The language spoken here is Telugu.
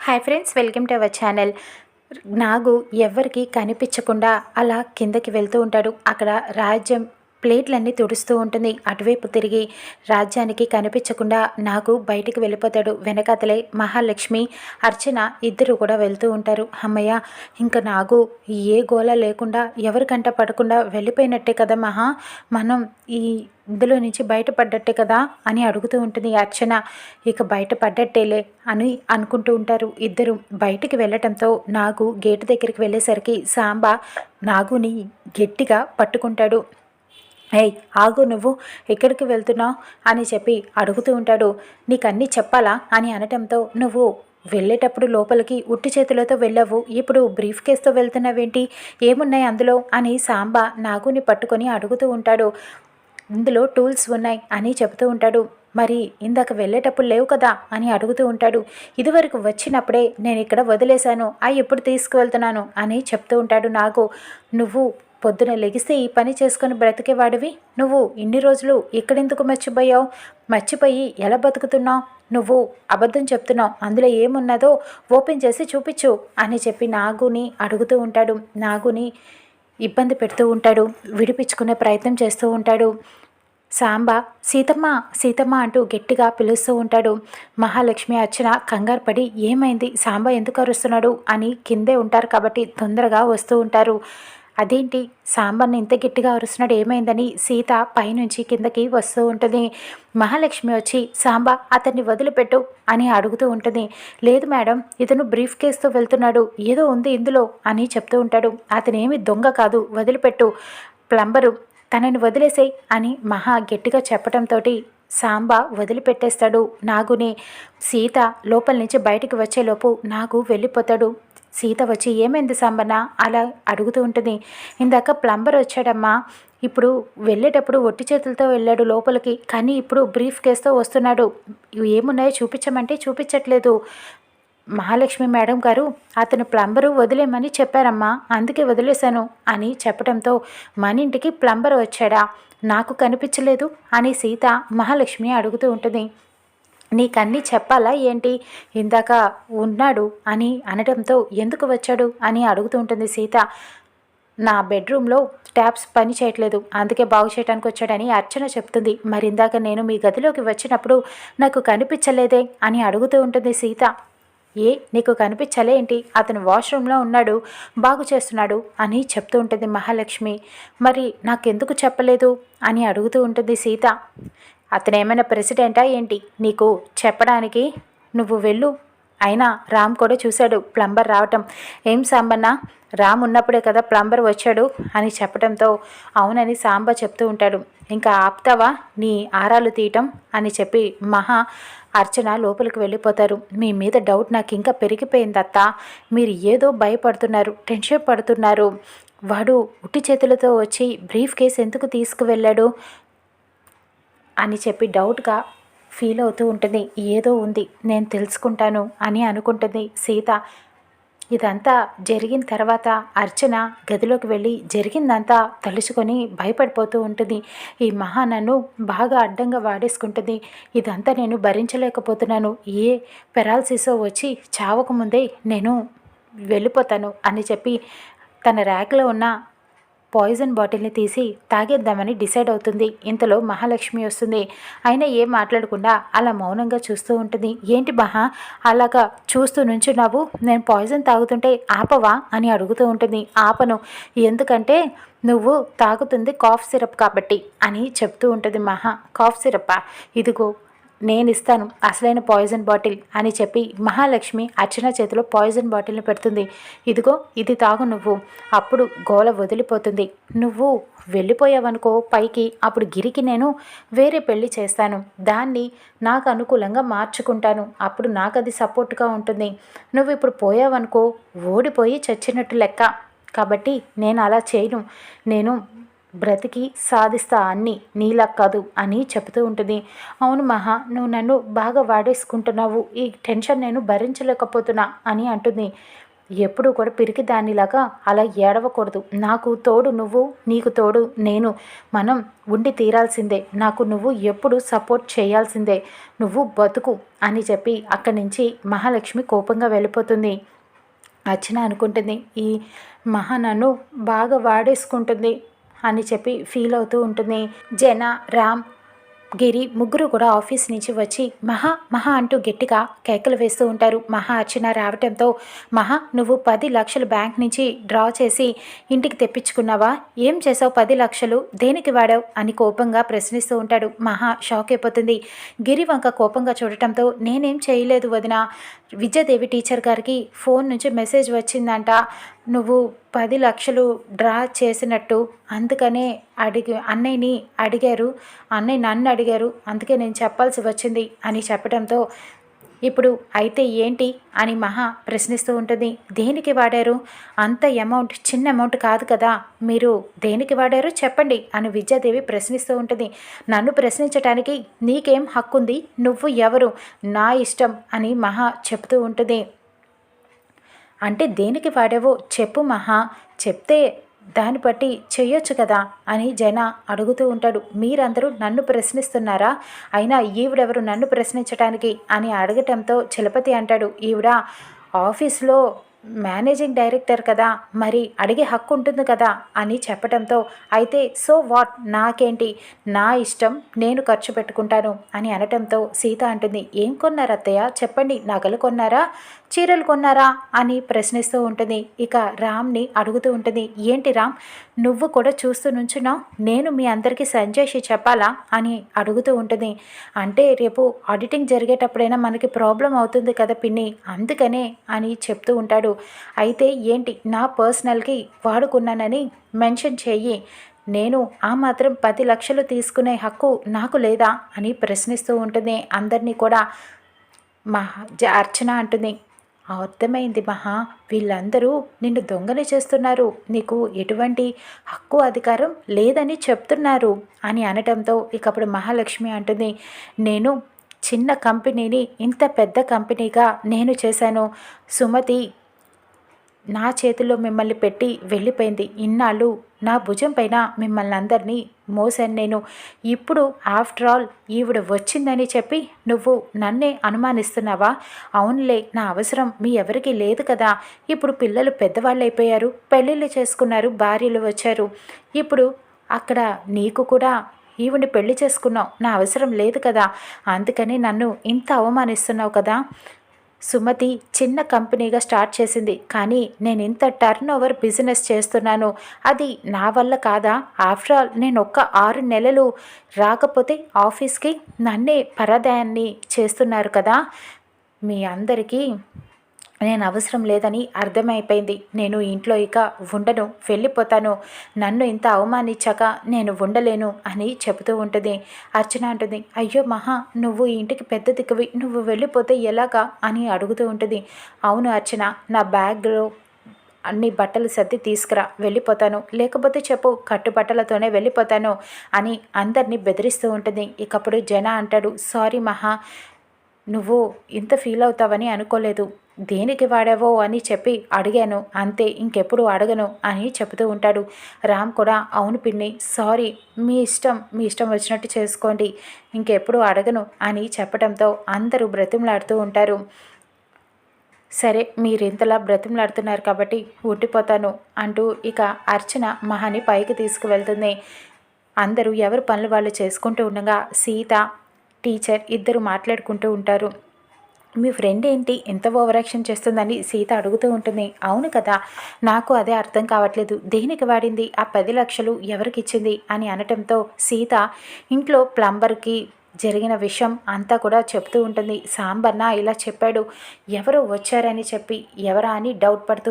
Hi friends welcome to our channel Nagu ఎవరికి కనిపించకుండా అలా కిందకి వెళ్తూ ఉంటాడు. అక్కడ రాజ్యం ప్లేట్లన్నీ తుడుస్తూ ఉంటుంది. అటువైపు తిరిగి రాజ్యానికి కనిపించకుండా నాకు బయటికి వెళ్ళిపోతాడు. వెనకాతలే మహాలక్ష్మి అర్చన ఇద్దరు కూడా వెళ్తూ ఉంటారు. అమ్మయ్య ఇంకా నాగు ఏ గోల లేకుండా ఎవరికంట పడకుండా వెళ్ళిపోయినట్టే కదా మహా? మనం ఈ ఇందులో నుంచి బయటపడ్డట్టే కదా అని అడుగుతూ ఉంటుంది అర్చన. ఇక బయటపడ్డట్టేలే అని అనుకుంటూ ఉంటారు ఇద్దరు. బయటికి వెళ్ళటంతో నాగు గేటు దగ్గరికి వెళ్ళేసరికి సాంబ నాగుని గట్టిగా పట్టుకుంటాడు. ఏయ్ ఆగు నువ్వు ఎక్కడికి వెళ్తున్నావు అని చెప్పి అడుగుతూ ఉంటాడు. నీకు అన్నీ చెప్పాలా అని అనటంతో నువ్వు వెళ్ళేటప్పుడు లోపలికి ఉట్టి చేతులతో వెళ్ళవు. ఇప్పుడు బ్రీఫ్ కేస్తో వెళ్తున్నావేంటి? ఏమున్నాయి అందులో? అని సాంబా నాగుని పట్టుకొని అడుగుతూ ఉంటాడు. ఇందులో టూల్స్ ఉన్నాయి అని చెబుతూ ఉంటాడు. మరి ఇందాక వెళ్ళేటప్పుడు లేవు కదా అని అడుగుతూ ఉంటాడు. ఇదివరకు వచ్చినప్పుడే నేను ఇక్కడ వదిలేశాను. అవి ఎప్పుడు తీసుకువెళ్తున్నాను అని చెప్తూ ఉంటాడు నాకు నువ్వు పొద్దున లెగిస్తే ఈ పని చేసుకొని బ్రతికేవాడివి. నువ్వు ఇన్ని రోజులు ఇక్కడెందుకు మర్చిపోయావు? మర్చిపోయి ఎలా బతుకుతున్నావు? నువ్వు అబద్ధం చెప్తున్నావు. అందులో ఏమున్నదో ఓపెన్ చేసి చూపించు అని చెప్పి నాగుని అడుగుతూ ఉంటాడు. నాగుని ఇబ్బంది పెడుతూ ఉంటాడు. విడిపించుకునే ప్రయత్నం చేస్తూ ఉంటాడు. సాంబ సీతమ్మ సీతమ్మ అంటూ గట్టిగా పిలుస్తూ ఉంటాడు. మహాలక్ష్మి అర్చన కంగారు పడి ఏమైంది? సాంబ ఎందుకు అరుస్తున్నాడు? అని కిందే ఉంటారు కాబట్టి తొందరగా వస్తూ ఉంటారు. అదేంటి? సాంబార్ని ఇంత గట్టిగా అరుస్తున్నాడు ఏమైందని సీత పైనుంచి కిందకి వస్తూ ఉంటుంది. మహాలక్ష్మి వచ్చి సాంబా అతన్ని వదిలిపెట్టు అని అడుగుతూ ఉంటుంది. లేదు మేడం ఇతను బ్రీఫ్ కేసుతో వెళ్తున్నాడు ఏదో ఉంది ఇందులో అని చెప్తూ ఉంటాడు. అతనేమి దొంగ కాదు వదిలిపెట్టు ప్లంబరు తనని వదిలేసేయి అని మహా గట్టిగా చెప్పడంతో సాంబా వదిలిపెట్టేస్తాడు నాగుని. సీత లోపల నుంచి బయటికి వచ్చేలోపు నాగు వెళ్ళిపోతాడు. సీత వచ్చి ఏమైంది సాంబన్న? అలా అడుగుతూ ఉంటుంది. ఇందాక ప్లంబర్ వచ్చాడమ్మా. ఇప్పుడు వెళ్ళేటప్పుడు ఒట్టి చేతులతో వెళ్ళాడు లోపలికి. కానీ ఇప్పుడు బ్రీఫ్ కేస్తో వస్తున్నాడు. ఏమున్నాయో చూపించమంటే చూపించట్లేదు. మహాలక్ష్మి మేడం గారు అతను ప్లంబరు వదిలేమని చెప్పారమ్మా. అందుకే వదిలేశాను అని చెప్పడంతో మన ఇంటికి ప్లంబర్ వచ్చాడా? నాకు కనిపించలేదు అని సీత మహాలక్ష్మి అడుగుతూ ఉంటుంది. నీకన్నీ చెప్పాలా ఏంటి? ఇందాక ఉన్నాడు అని అనడంతో ఎందుకు వచ్చాడు అని అడుగుతూ ఉంటుంది సీత. నా బెడ్రూమ్లో ట్యాప్స్ పని చేయట్లేదు. అందుకే బాగు చేయడానికి వచ్చాడని అర్చన చెప్తుంది. మరి ఇందాక నేను మీ గదిలోకి వచ్చినప్పుడు నాకు కనిపించలేదే అని అడుగుతూ ఉంటుంది సీత. ఏ నీకు కనిపించలే ఏంటి? అతను వాష్రూమ్లో ఉన్నాడు బాగు చేస్తున్నాడు అని చెప్తూ ఉంటుంది మహాలక్ష్మి. మరి నాకెందుకు చెప్పలేదు అని అడుగుతూ ఉంటుంది సీత. అతనేమైనా ప్రెసిడెంటా ఏంటి? నీకు చెప్పడానికి నువ్వు వెళ్ళు. అయినా రామ్ కూడా చూశాడు ప్లంబర్ రావటం. ఏం సాంబన్న? రామ్ ఉన్నప్పుడే కదా ప్లంబర్ వచ్చాడు అని చెప్పడంతో అవునని సాంబ చెప్తూ ఉంటాడు. ఇంకా ఆప్తావా? నీ ఆరాలు తీయటం అని చెప్పి మహా అర్చన లోపలికి వెళ్ళిపోతారు. మీ మీద డౌట్ నాకు ఇంకా పెరిగిపోయింది అత్త మీరు ఏదో భయపడుతున్నారు టెన్షన్ పడుతున్నారు. వాడు ఉట్టి చేతులతో వచ్చి బ్రీఫ్ కేసు ఎందుకు తీసుకువెళ్ళాడు? అని చెప్పి డౌట్గా ఫీల్ అవుతూ ఉంటుంది. ఏదో ఉంది నేను తెలుసుకుంటాను అని అనుకుంటుంది సీత. ఇదంతా జరిగిన తర్వాత అర్చన గదిలోకి వెళ్ళి జరిగిందంతా తలుచుకొని భయపడిపోతూ ఉంటుంది. ఈ మహా నన్ను బాగా అడ్డంగా వాడేసుకుంటుంది. ఇదంతా నేను భరించలేకపోతున్నాను. ఏ పెరాలసిసో వచ్చి చావకముందే నేను వెళ్ళిపోతాను అని చెప్పి తన ర్యాక్లో ఉన్న పాయిజన్ బాటిల్ని తీసి తాగేద్దామని డిసైడ్ అవుతుంది. ఇంతలో మహాలక్ష్మి వస్తుంది. అయినా ఏం మాట్లాడకుండా అలా మౌనంగా చూస్తూ ఉంటుంది. ఏంటి మహా? అలాగా చూస్తూ నుంచున్నావు? నేను పాయిజన్ తాగుతుంటే ఆపవా? అని అడుగుతూ ఉంటుంది. ఆపను. ఎందుకంటే నువ్వు తాగుతుంది కాఫ్ సిరప్ కాబట్టి అని చెప్తూ ఉంటుంది మహా. కాఫ్ సిరప్పా? ఇదిగో నేను ఇస్తాను అసలైన పాయిజన్ బాటిల్ అని చెప్పి మహాలక్ష్మి అర్చన చేతిలో పాయిజన్ బాటిల్ని పెడుతుంది. ఇదిగో ఇది తాగు నువ్వు. అప్పుడు గోల వదిలిపోతుంది. నువ్వు వెళ్ళిపోయావనుకో పైకి అప్పుడు గిరికి నేను వేరే పెళ్ళి చేస్తాను. దాన్ని నాకు అనుకూలంగా మార్చుకుంటాను. అప్పుడు నాకు అది సపోర్ట్గా ఉంటుంది. నువ్వు ఇప్పుడు పోయావనుకో ఓడిపోయి చచ్చినట్టు లెక్క. కాబట్టి నేను అలా చేయను. నేను బ్రతికి సాధిస్తా అన్ని నీలా కాదు అని చెబుతూ ఉంటుంది. అవును మహా నువ్వు నన్ను బాగా వాడేసుకుంటున్నావు. ఈ టెన్షన్ నేను భరించలేకపోతున్నా అని అంటుంది. ఎప్పుడు కూడా పిరికి దానిలాగా అలా ఏడవకూడదు. నాకు తోడు నువ్వు నీకు తోడు నేను. మనం ఉండి తీరాల్సిందే. నాకు నువ్వు ఎప్పుడు సపోర్ట్ చేయాల్సిందే. నువ్వు బతుకు అని చెప్పి అక్కడి నుంచి మహాలక్ష్మి కోపంగా వెళ్ళిపోతుంది. అర్చన అనుకుంటుంది. ఈ మహా నన్ను బాగా వాడేసుకుంటుంది. అని చెప్పి ఫీల్ అవుతూ ఉంటుంది. జన రామ్ గిరి ముగ్గురు కూడా ఆఫీస్ నుంచి వచ్చి మహా మహా అంటూ గట్టిగా కేకలు వేస్తూ ఉంటారు. మహా అర్చన రావటంతో మహా నువ్వు పది లక్షలు బ్యాంక్ నుంచి డ్రా చేసి ఇంటికి తెప్పించుకున్నావా? ఏం చేసావు పది లక్షలు? దేనికి వాడావు? అని కోపంగా ప్రశ్నిస్తూ ఉంటాడు. మహా షాక్ అయిపోతుంది. గిరి వంక కోపంగా చూడటంతో నేనేం చేయలేదు వదిన. విద్యాదేవి టీచర్ గారికి ఫోన్ నుంచి మెసేజ్ వచ్చిందంట. నువ్వు పది లక్షలు డ్రా చేసినట్టు అందుకనే అడిగి అన్నయ్యని అడిగారు. అన్నయ్య నన్ను అడిగారు. అందుకే నేను చెప్పాల్సి వచ్చింది అని చెప్పడంతో ఇప్పుడు అయితే ఏంటి అని మహా ప్రశ్నిస్తూ ఉంటుంది. దేనికి వాడారు? అంత అమౌంట్ చిన్న అమౌంట్ కాదు కదా. మీరు దేనికి వాడారు? చెప్పండి అని విద్యాదేవి ప్రశ్నిస్తూ ఉంటుంది. నన్ను ప్రశ్నించటానికి నీకేం హక్కుంది? నువ్వు ఎవరు? నా ఇష్టం అని మహా చెప్తూ ఉంటుంది. అంటే దేనికి వాడావో చెప్పు మహా చెప్తే దాన్ని బట్టి చెయ్యొచ్చు కదా అని జన అడుగుతూ ఉంటాడు. మీరందరూ నన్ను ప్రశ్నిస్తున్నారా? అయినా ఈవిడెవరు నన్ను ప్రశ్నించడానికి అని అడగటంతో చలపతి అంటాడు. ఈవిడ ఆఫీస్లో మేనేజింగ్ డైరెక్టర్ కదా మరి అడిగే హక్కు ఉంటుంది కదా అని చెప్పడంతో అయితే సో వాట్ నాకేంటి? నా ఇష్టం నేను ఖర్చు పెట్టుకుంటాను అని అనటంతో సీత అంటుంది ఏం కొన్నారు అత్తయ్య? చెప్పండి నగలు కొన్నారా? చీరలు కొన్నారా? అని ప్రశ్నిస్తూ ఉంటుంది. ఇక రామ్ని అడుగుతూ ఉంటుంది ఏంటి రామ్? నువ్వు కూడా చూస్తూ నుంచున్నావు. నేను మీ అందరికీ సంజయ్షి చెప్పాలా? అని అడుగుతూ ఉంటుంది. అంటే రేపు ఆడిటింగ్ జరిగేటప్పుడైనా మనకి ప్రాబ్లం అవుతుంది కదా పిన్ని. అందుకనే అని చెప్తూ ఉంటాడు. అయితే ఏంటి? నా పర్సనల్కి వాడుకున్నానని మెన్షన్ చెయ్యి. నేను ఆ మాత్రం పది లక్షలు తీసుకునే హక్కు నాకు లేదా? అని ప్రశ్నిస్తూ ఉంటుంది. అందరినీ కూడా మహా అర్చన అంటుంది. అర్థమైంది మహా. వీళ్ళందరూ నిన్ను దొంగని చేస్తున్నారు. నీకు ఎటువంటి హక్కు అధికారం లేదని చెప్తున్నారు అని అనటంతో ఇకప్పుడు మహాలక్ష్మి అంటుంది. నేను చిన్న కంపెనీని ఇంత పెద్ద కంపెనీగా నేను చేశాను. సుమతి నా చేతిలో మిమ్మల్ని పెట్టి వెళ్ళిపోయింది. ఇన్నాళ్ళు నా భుజం పైన మిమ్మల్ని అందరినీ మోసాను నేను. ఇప్పుడు ఆఫ్టర్ ఆల్ ఈవిడ వచ్చిందని చెప్పి నువ్వు నన్నే అనుమానిస్తున్నావా? అవునులే నా అవసరం మీ ఎవరికీ లేదు కదా. ఇప్పుడు పిల్లలు పెద్దవాళ్ళు అయిపోయారు పెళ్ళిళ్ళు చేసుకున్నారు భార్యలు వచ్చారు. ఇప్పుడు అక్కడ నీకు కూడా ఈవిని పెళ్ళి చేసుకున్నావు నా అవసరం లేదు కదా. అందుకని నన్ను ఇంత అవమానిస్తున్నావు కదా. సుమతి చిన్న కంపెనీగా స్టార్ట్ చేసింది. కానీ నేను ఇంత టర్న్ ఓవర్ బిజినెస్ చేస్తున్నాను. అది నా వల్ల కాదా? ఆఫ్టర్ ఆల్ నేను ఒక్క ఆరు నెలలు రాకపోతే ఆఫీస్కి నన్నే పరదాయాన్ని చేస్తున్నారు కదా? మీ అందరికీ నేను అవసరం లేదని అర్థమైపోయింది. నేను ఇంట్లో ఇక ఉండను వెళ్ళిపోతాను. నన్ను ఇంత అవమానించాక నేను ఉండలేను అని చెబుతూ ఉంటుంది. అర్చన అంటుంది అయ్యో మహా నువ్వు ఇంటికి పెద్ద దిక్కువి. నువ్వు వెళ్ళిపోతే ఎలాగా? అని అడుగుతూ ఉంటుంది. అవును అర్చన నా బ్యాగ్లో అన్ని బట్టలు సర్ది తీసుకురా వెళ్ళిపోతాను. లేకపోతే చెప్పు కట్టుబట్టలతోనే వెళ్ళిపోతాను అని అందరినీ బెదిరిస్తూ ఉంటుంది. ఇకప్పుడు జన అంటాడు సారీ మహా నువ్వు ఇంత ఫీల్ అవుతావని అనుకోలేదు. దేనికి వాడావో అని చెప్పి అడిగాను. అంతే ఇంకెప్పుడు అడగను అని చెబుతూ ఉంటాడు. రామ్ కూడా అవును పిన్ని సారీ మీ ఇష్టం మీ ఇష్టం వచ్చినట్టు చేసుకోండి ఇంకెప్పుడు అడగను అని చెప్పడంతో అందరూ బ్రతిమలాడుతూ ఉంటారు. సరే మీరు ఇంతలా బ్రతిమలాడుతున్నారు కాబట్టి ఉండిపోతాను అంటూ ఇక అర్చన మహాని పైకి తీసుకువెళ్తుంది. అందరూ ఎవరు పనులు వాళ్ళు చేసుకుంటూ ఉండగా సీత టీచర్ ఇద్దరు మాట్లాడుకుంటూ ఉంటారు. మీ ఫ్రెండ్ ఏంటి? ఎంత ఓవరాక్షన్ చేస్తుందని సీత అడుగుతూ ఉంటుంది. అవును కదా నాకు అదే అర్థం కావట్లేదు. దేనికి వాడింది? ఆ పది లక్షలు ఎవరికి ఇచ్చింది అని అనటంతో సీత ఇంట్లో ప్లంబర్కి జరిగిన విషయం అంతా కూడా చెప్తూ ఉంటుంది. సాంబన్న ఇలా చెప్పాడు. ఎవరు వచ్చారని చెప్పి ఎవరా అని డౌట్ పడుతూ